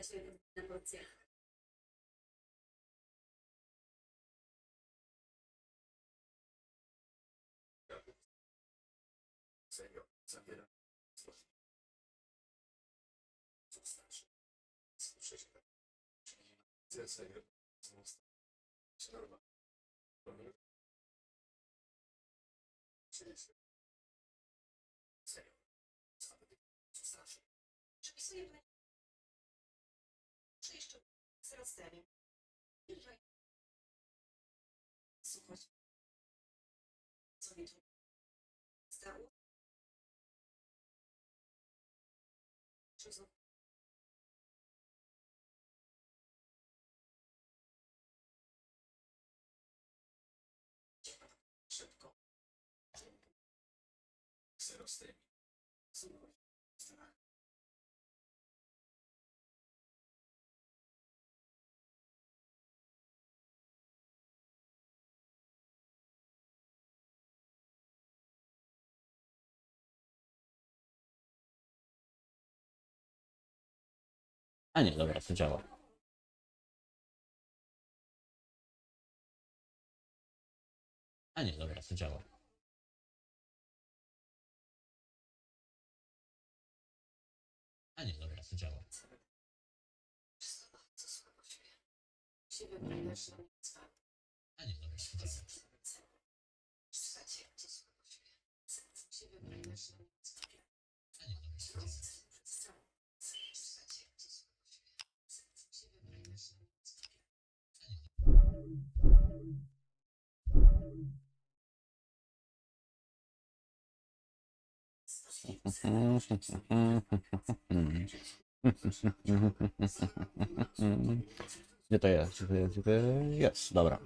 dla Ciebie na porcję. Serio, zabiera. Znaczy? Słyszę się tak. Serio. Jeszcze z rozstawiem. Słuchać. Co mi tu stało? Czy. Szybko. Zero A nie, dobra, to działa. A nie, dobra, to działa. A nie, dobra, to działa. Co słabo się Gdzie to jest? Gdzie to jest? Dobra.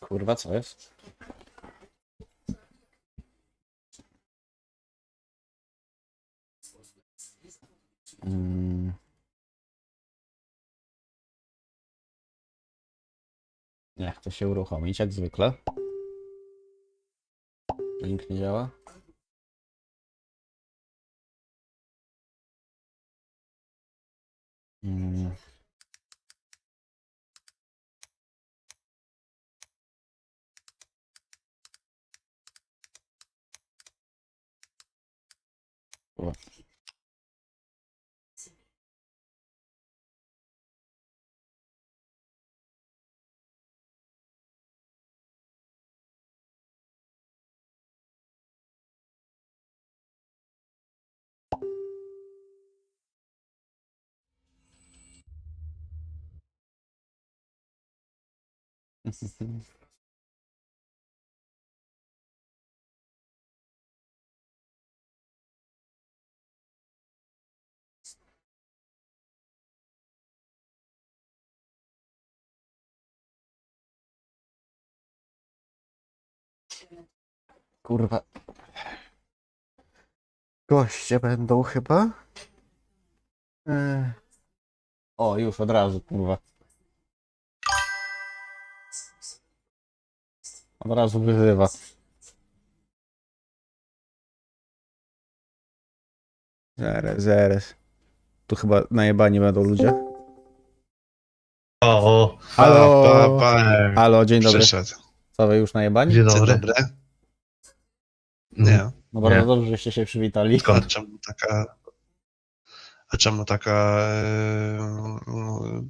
Kurwa, co jest? Mm. Niech to się uruchomić, jak zwykle. Link nie działa. Mm. O. Kurwa. Goście będą chyba. Eee. O, już od razu, kurwa. Od razu wyzywa. Zaraz, zaraz. Tu chyba najebani będą ludzie. O, o. Halo. Halo, dzień dobry. Przyszedł. Co wy już najebani? Dzień dobry. Nie. No bardzo Nie. dobrze, żeście się przywitali. Skąd czemu taka. A czemu taka... Yy,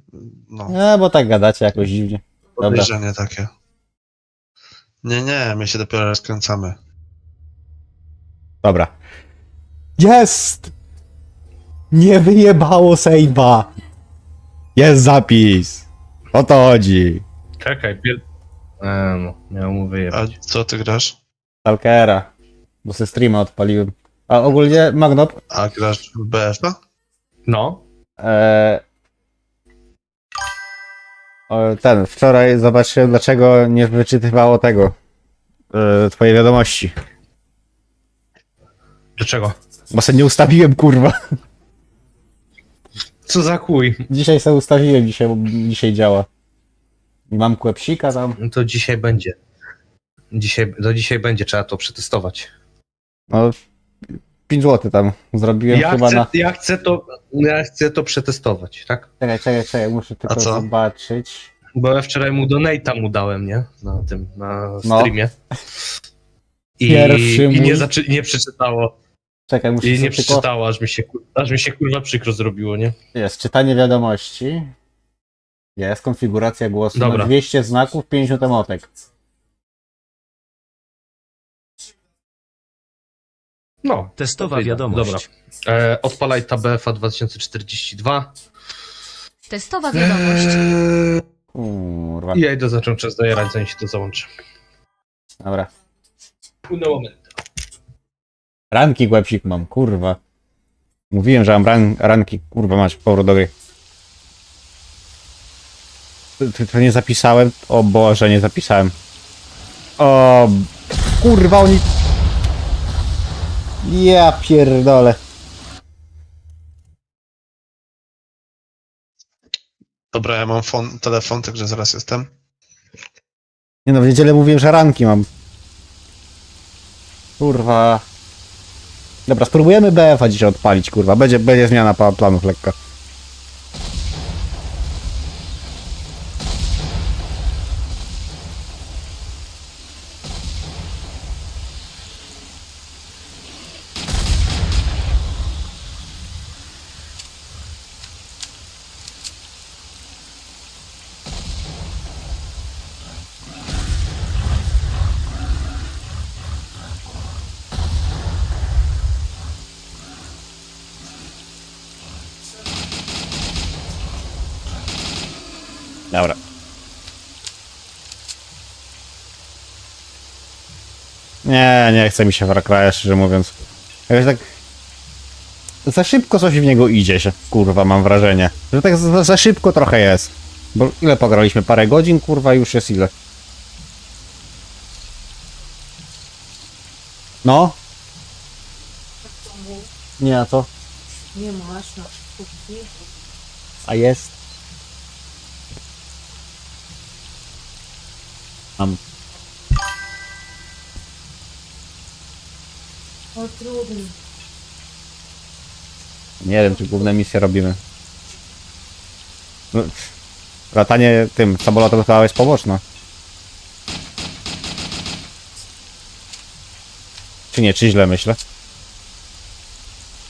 no, Nie, bo tak gadacie jakoś dziwnie. Dobra. podejrzenie takie. Nie, nie, my się dopiero rozkręcamy. Dobra. Jest! Nie wyjebało save'a! Jest zapis! O to chodzi. Czekaj, pier... E, no, miał mu A co ty grasz? Stalkera. Bo se streama odpaliłem. A ogólnie Magnop, A grasz w BF-a? No, e... o, ten, wczoraj zobaczyłem dlaczego nie wyczytywało tego e, twojej wiadomości. dlaczego? Bo se nie ustawiłem kurwa. Co za chuj? Dzisiaj se ustawiłem, dzisiaj, bo dzisiaj działa. I mam kłepsika tam. No To dzisiaj będzie. Dzisiaj, do dzisiaj będzie, trzeba to przetestować. No 5 zł tam zrobiłem Ja chyba chcę, na. ja, chcę to, ja chcę to przetestować, tak? Czekaj, czekaj, czekaj, muszę tylko co? zobaczyć. Bo ja wczoraj mu donate'a mu dałem, nie? Na tym, na No. streamie. I, Pierwszy i mój- nie, zaczy, nie przeczytało. Czekaj, muszę I nie tylko... przeczytało, aż mi, się, kur- aż mi się kurwa przykro zrobiło, nie? Jest, czytanie wiadomości. Jest, konfiguracja głosu. Dobra. No 200 znaków, 50 emotek. No. Testowa wiadomość. Dobra. E, odpalaj TBF-a 2042. Testowa wiadomość. Eee, Kurwa. I ja idę zacząć czas dojerać, zanim się to załączy. Dobra. Pół moment. Ranki głębsik mam, kurwa. Mówiłem, że mam ran, ranki, kurwa, masz powrót do gry. To, to nie zapisałem? O Boże, nie zapisałem. O, kurwa, oni... Ja pierdolę. Dobra, ja mam fon, telefon, także zaraz jestem. Nie no, w niedzielę mówiłem, że ranki mam. Kurwa. Dobra, spróbujemy BF-a dzisiaj odpalić, kurwa. Będzie, będzie zmiana pa- planów lekka. Dobra. Nie, nie chce mi się Far Cry'a, szczerze mówiąc. Jakoś tak... Za szybko coś w niego idzie się, kurwa, mam wrażenie. Że tak za, za szybko trochę jest. Bo ile pograliśmy? Parę godzin, kurwa, już jest ile? No? Nie, a co? Nie masz na. A jest? Mam. O trudno. Nie wiem, czy główne misje robimy. No, latanie tym samolotem chyba jest poboczne. Czy nie, czy źle myślę?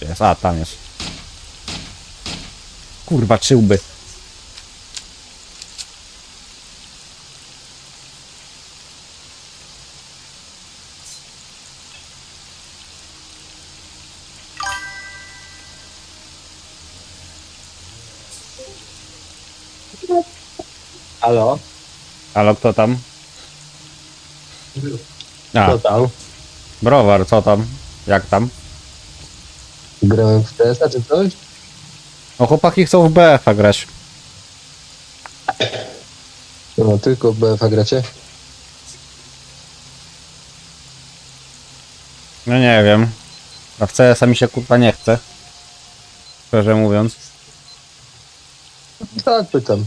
Jest, a, tam jest. Kurwa, czyłby. Halo? Ale kto tam? A, Co tam? browar, co tam? Jak tam? Grałem w TS-a czy coś? No chłopaki chcą w BF-a grać. No, tylko w BF-a gracie? No nie wiem. A w CS-a mi się kurwa nie chce. Szczerze mówiąc. Tak, pytam.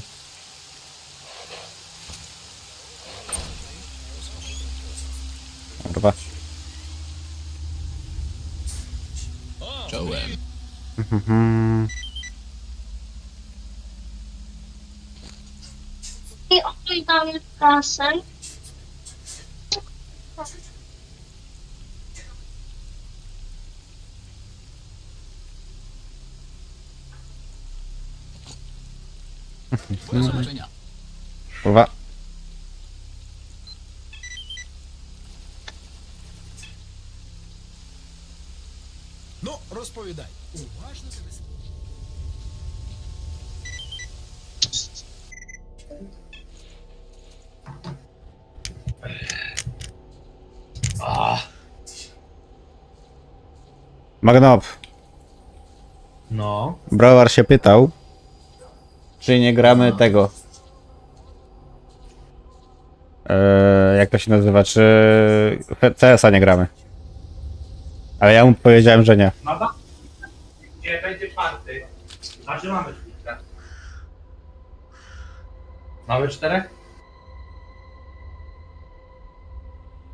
kurwa. Czołem. I odpój mamy kasę. Kurwa. Rozpowiadaj. Uważno sobie Magnop. No. Browar się pytał, czy nie gramy tego. Eee, jak to się nazywa? Czy CS-a nie gramy? Ale ja mu powiedziałem, że nie. Gdzie będzie czwarty? Znaczy mamy czwórkę. Mamy czterech?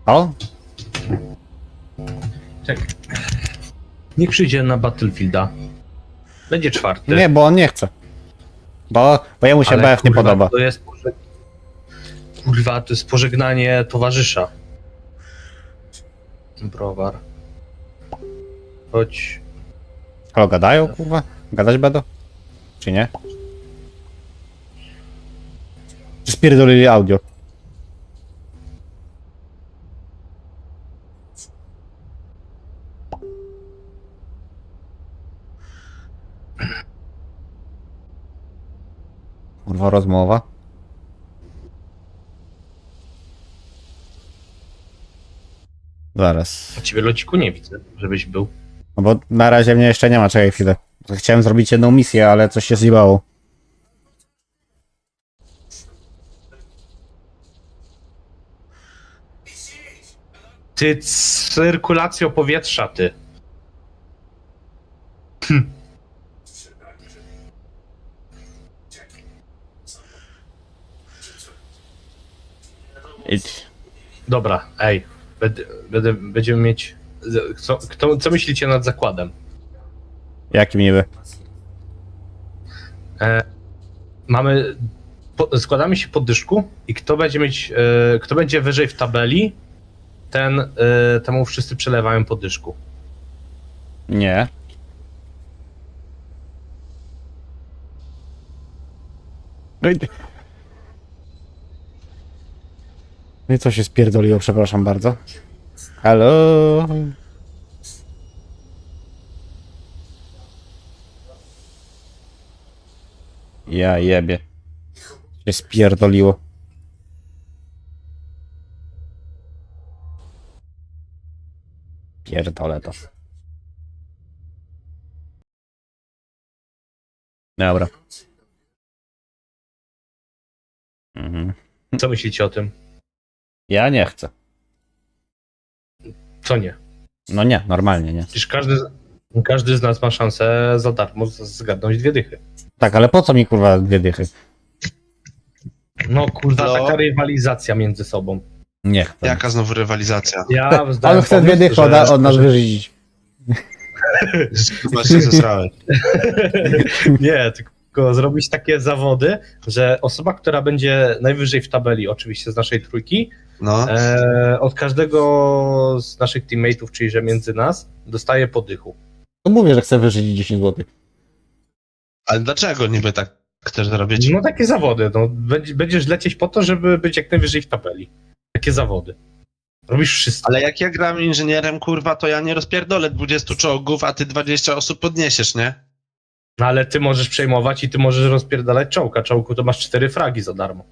O? Czekaj. Niech przyjdzie na Battlefielda. Będzie czwarty. Nie, bo on nie chce. Bo, bo jemu się Ale, BF nie kurwa, podoba. To jest pożeg... Kurwa, to jest pożegnanie towarzysza. Browar. Chodź. Halo, gadają, kurwa? Gadać będą? Czy nie? Czy spierdolili audio? Kurwa, rozmowa. Zaraz. A ciebie lociku nie widzę, żebyś był. No bo na razie mnie jeszcze nie ma, czekaj chwilę. Chciałem zrobić jedną misję, ale coś się zjebało. Ty cyrkulacją powietrza, ty. Idź. Dobra, ej. Będę, będę, będziemy mieć. Co, kto, co myślicie nad zakładem? Jakim niby? Mamy. Po, składamy się pod dyszku i kto będzie mieć. E, kto będzie wyżej w tabeli, ten e, temu wszyscy przelewają pod dyszku. Nie. No i... No i co się spierdoliło, przepraszam bardzo. Halo? Ja jebie. Się spierdoliło. Pierdolę to. Dobra. Mhm. Co myślicie o tym? Ja nie chcę. Co nie? No nie, normalnie nie. Przecież każdy, z- każdy z nas ma szansę za darmo zgadnąć dwie dychy. Tak, ale po co mi kurwa dwie dychy? No kurwa, No. taka rywalizacja między sobą. Nie chcę. Jaka znowu rywalizacja? Ja On zdałem chce dwie pomysł, dychy że- od, od nas wyrzucić. Chyba się zesrałeś. Nie, tylko zrobić takie zawody, że osoba, która będzie najwyżej w tabeli, oczywiście z naszej trójki, No. e, od każdego z naszych teammateów, czyli że między nas, dostaje podychu. To mówię, że chcę wyrzucić 10 zł. Ale dlaczego niby tak chcesz zrobić? No takie zawody, no, będzie- będziesz lecieć po to, żeby być jak najwyżej w tabeli. Takie zawody. Robisz wszystko. Ale jak ja gram inżynierem, kurwa, to ja nie rozpierdolę 20 czołgów, a ty 20 osób podniesiesz, nie? No ale ty możesz przejmować i ty możesz rozpierdalać czołka. Czołku to masz cztery fragi za darmo.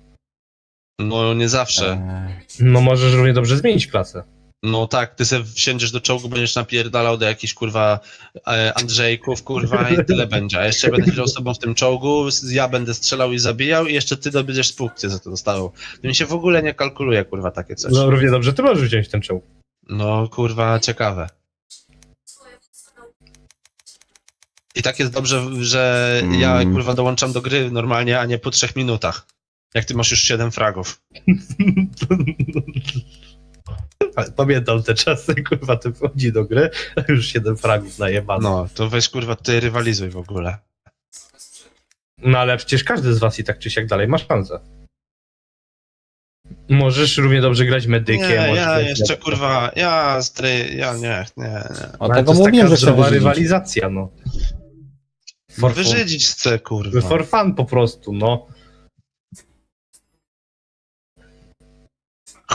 No nie zawsze. Eee, No możesz równie dobrze zmienić klasę. No tak, ty se wsiądziesz do czołgu, będziesz napierdalał do jakichś kurwa e, Andrzejków, kurwa i tyle będzie. A jeszcze będę siedział z tobą w tym czołgu, ja będę strzelał i zabijał i jeszcze ty dobędziesz punkty za to dostawał. To mi się w ogóle nie kalkuluje, kurwa, takie coś. No równie dobrze ty możesz wziąć ten czołg. No kurwa, ciekawe. I tak jest dobrze, że ja Mm. kurwa dołączam do gry normalnie, a nie po trzech minutach. Jak ty masz już 7 fragów. Pamiętam te czasy, kurwa, ty wchodzi do gry, a już 7 fragów najebano. No, to weź kurwa, ty rywalizuj w ogóle. No ale przecież każdy z was i tak czy siak dalej ma szansę. Możesz równie dobrze grać medykiem. Nie, ja grać jeszcze medykiem. kurwa, ja stry, ja nie, nie, nie. O Ale tego to jest mówiłem, taka że wyrzucić. rywalizacja, no. For. Wyżydzić chcę, kurwa. for fun po prostu, no.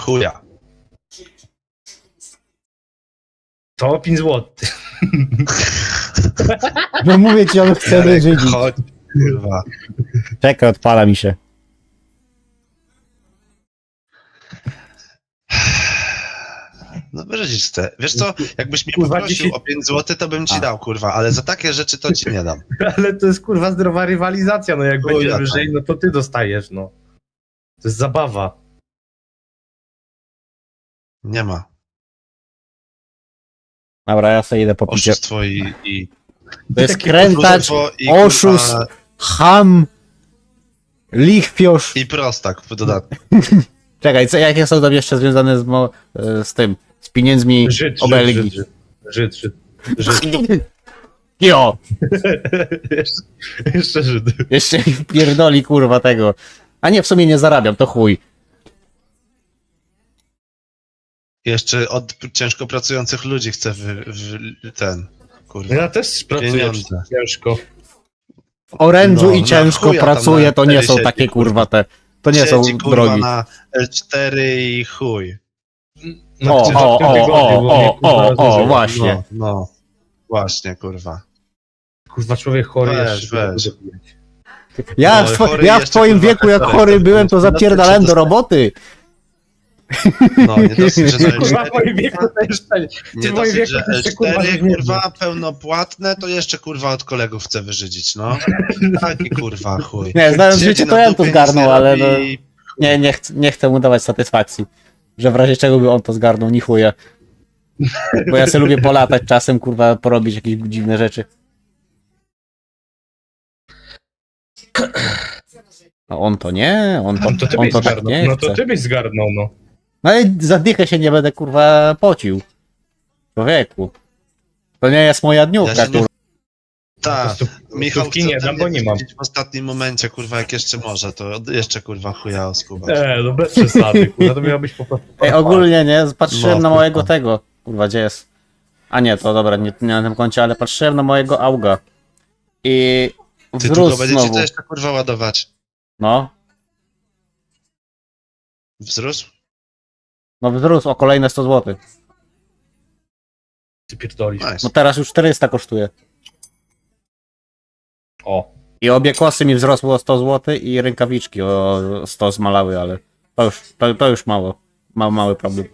Chuja. To 5 zł. No mówię ci, on chce Jarek, wyżyć. chodź, kurwa. Czekaj, odpala mi się. No wyrzucić chcę. Wiesz co, jakbyś mnie Kurwa, poprosił o 5 zł, to bym ci A. dał, kurwa, ale za takie rzeczy to ci nie dam. Ale to jest kurwa zdrowa rywalizacja, no jak Chuja będzie wyżej, no to ty dostajesz, no. To jest zabawa. Nie ma. Dobra, ja sobie idę po picie. Oszustwo i... i To jest krętacz, oszustwo i, oszust, kurwa, ham, lichwiosz. I prostak w dodatku. Czekaj, co, jakie są tam jeszcze związane z, mo- z tym, z pieniędzmi Żyd, Żyd, obelgi? Żyd, Żyd, Żyd, Żyd. Jo, Jeszcze- Jeszcze Żyd. jeszcze mi pierdoli kurwa tego. A nie, w sumie nie zarabiam, to chuj. Jeszcze od ciężko pracujących ludzi chcę wy, wy, ten... Kurwa. Ja też pracuję ciężko. W orężu No, i ciężko pracuję, to nie są siedzi, takie kurwa. te, to nie są Siedzi, kurwa, drogi. na L4 i chuj. No, O, o, o, o, o, o, o, właśnie. No, no. Właśnie, kurwa. Kurwa, człowiek chory Weź, jeszcze. weź. Ja, No, w, ja w twoim wieku, jak chory byłem, to zapierdalałem do roboty. No, nie dosyć, że na Kurwa, w L4, moim wieku to jeszcze nie. nie w moim dosyć, wieku że to jeszcze, kurwa, L4 nie kurwa pełnopłatne, to jeszcze kurwa od kolegów chcę wyżydzić, no. Taki kurwa chuj. Nie, znając Siedzi życie, na to ja to dupie, nic zgarnął, ale no, robi. nie, nie, chcę, nie chcę mu dawać satysfakcji. Że w razie czego by on to zgarnął, ni chuja. Bo ja sobie lubię polatać czasem, kurwa, porobić jakieś dziwne rzeczy. A on to nie, on to, No to ty on byś to tak zgarnął. nie No to chce. ty byś zgarnął, no. No ale za dychę się nie będę, kurwa, pocił. Człowieku. To nie jest moja Ja dniówka, się nie- kurwa. Tak, Michał chce nie ode dam, mnie bo nie mam. w ostatnim momencie, kurwa, jak jeszcze może, to jeszcze kurwa chuja oskubać. E, no bez przesady, kurwa, to miał być po prostu... Ej, ogólnie nie, patrzyłem No, na mojego kurwa. tego. Kurwa, gdzie jest? A nie, to dobra, nie, nie na tym koncie, ale patrzyłem na mojego auga. I Ty wzrósł będziecie znowu. to jeszcze kurwa ładować. No, Wzrósł? No wzrósł o kolejne 100 zł. Ty pierdolisz. No teraz już 400 kosztuje. O. I obie kosy mi wzrosły o 100 zł i rękawiczki o 100 zmalały, ale to już, to, to już mało. Ma, mały problem.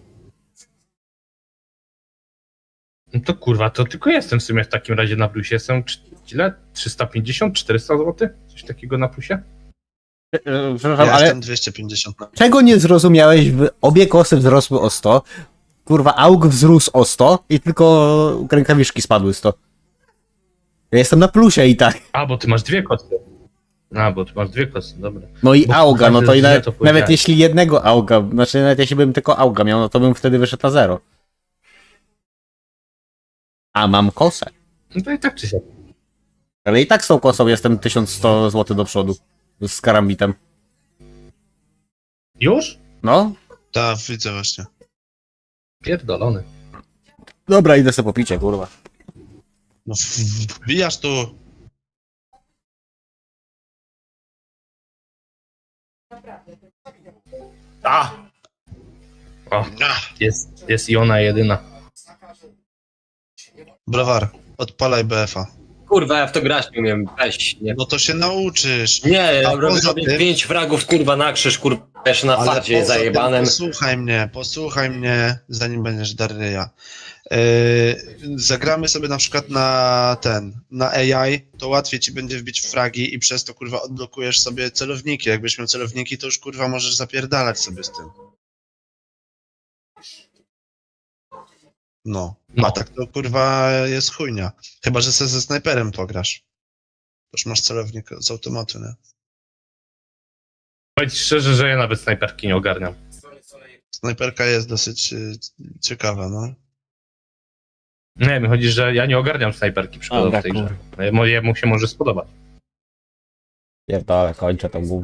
No to kurwa, to tylko jestem w sumie w takim razie na plusie. Jestem cz- ile? 350, 400 zł? Coś takiego na plusie? E, e, Przepraszam, Ja ale jestem 250 na... czego nie zrozumiałeś? Obie kosy wzrosły o 100. Kurwa, aug wzrósł o 100 i tylko rękawiczki spadły 100. Ja jestem na plusie i tak. A, bo ty masz dwie kosy. A, bo ty masz dwie kosy, dobra. No i Bo auga, no to i nawet, to nawet jeśli jednego auga, znaczy nawet jeśli bym tylko auga miał, no to bym wtedy wyszedł na zero. A mam kosę. No to i tak czy siak. Ale i tak z tą kosą jestem 1100 zł do przodu. Z karambitem. Już? No, Tak, widzę właśnie. Pierdolony. dobra, idę sobie po picie, kurwa. No wbijasz tu. A! O, jest, jest i ona jedyna. Browar, odpalaj BF-a. Kurwa, ja w to grać nie umiem, weź, nie. No to się nauczysz. Nie, A robię sobie tym- pięć fragów, kurwa, na krzyż, kurwa, jeszcze na Ale tym zajebanem. Posłuchaj mnie, posłuchaj mnie, zanim będziesz Darryja. Yy, zagramy sobie na przykład na ten, na AI, to łatwiej ci będzie wbić fragi i przez to kurwa odblokujesz sobie celowniki. Jakbyś miał celowniki, to już kurwa możesz zapierdalać sobie z tym. No, No. a tak to kurwa jest chujnia. Chyba, że sobie ze snajperem pograsz. To już masz celownik z automatu, nie? Powiedz szczerze, że ja nawet snajperki nie ogarniam. Snajperka jest dosyć y, ciekawa, no. Nie, mi chodzi, że ja nie ogarniam snajperki przykładowo w tej grze. Mo- Jemu się może spodobać. Pierdolę, kończę tą główną.